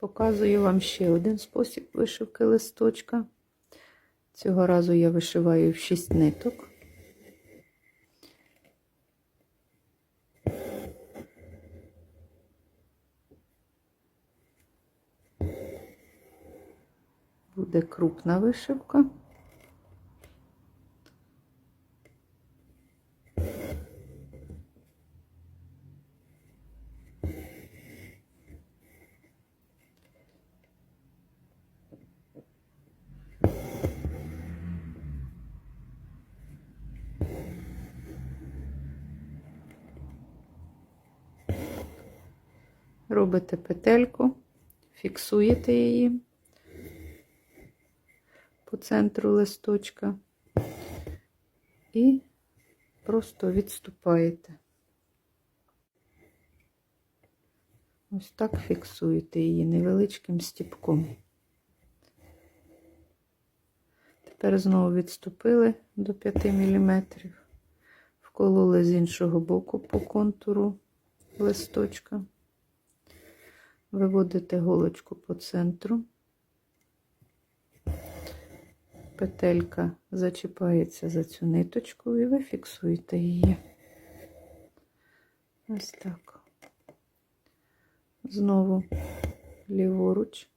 Показую вам ще один спосіб вишивки листочка. Цього разу я вишиваю в 6 ниток. Буде крупна вишивка. Робите петельку, фіксуєте її по центру листочка і просто відступаєте. Ось так фіксуєте її невеличким стіпком. Тепер знову відступили до 5 мм, вкололи з іншого боку по контуру листочка, виводите голочку по центру. Петелька зачіпається за цю ниточку і ви фіксуєте її. Ось так. Знову ліворуч,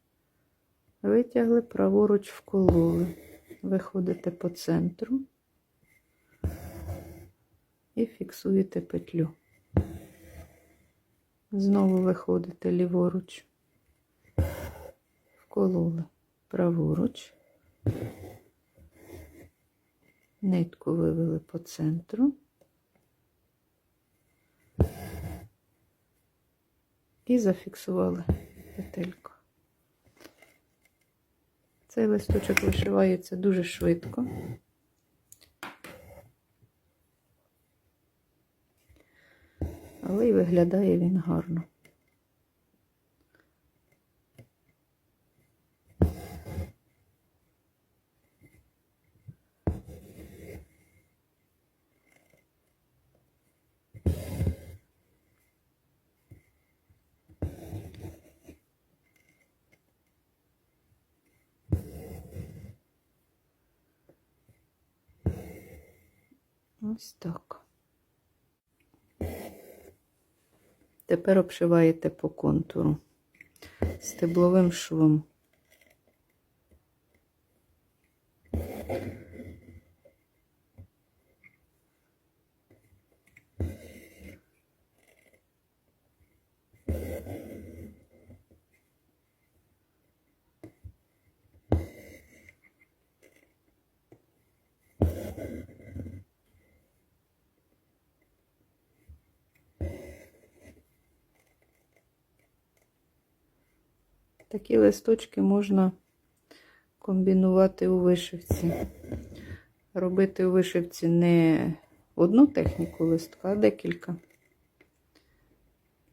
витягли, праворуч вкололи. Виходите по центру і фіксуєте петлю. Знову виходите ліворуч, вкололи праворуч. Нитку вивели по центру і зафіксували петельку. Цей листочок вишивається дуже швидко. Але й виглядає він гарно. Ось так. Тепер обшиваєте по контуру стебловим швом. Такі листочки можна комбінувати у вишивці. Робити у вишивці не одну техніку листка, а декілька.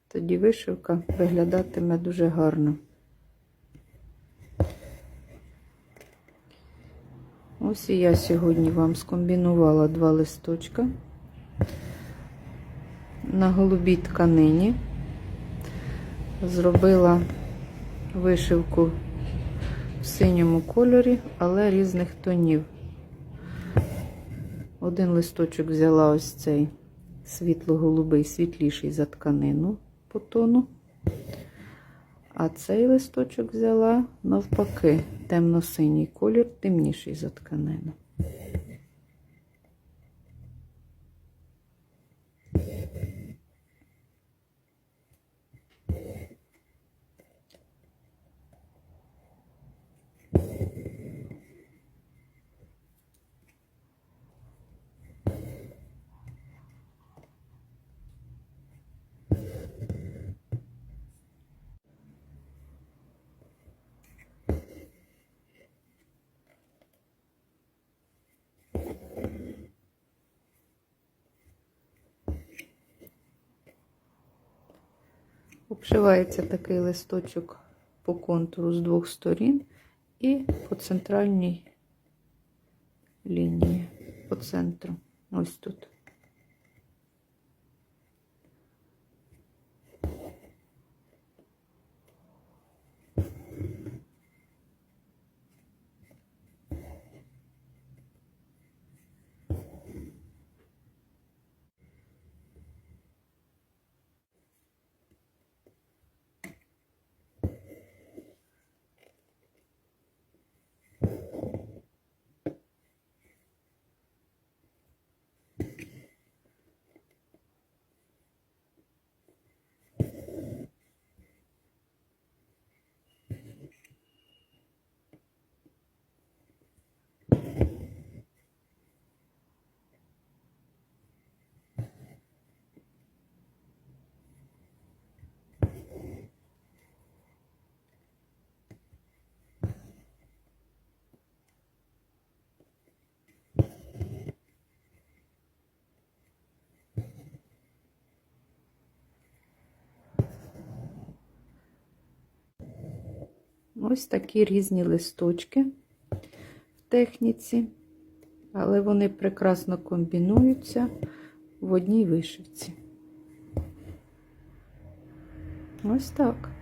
Тоді вишивка виглядатиме дуже гарно. Ось і я сьогодні вам скомбінувала два листочка на голубій тканині. Зробила вишивку в синьому кольорі, але різних тонів. Один листочок взяла ось цей світло-голубий, світліший за тканину по тону. А цей листочок взяла навпаки, темно-синій колір, темніший за тканину. Обшивається такий листочок по контуру з двох сторін і по центральній лінії, по центру. Ось тут. Ось такі різні листочки в техніці, але вони прекрасно комбінуються в одній вишивці. Ось так.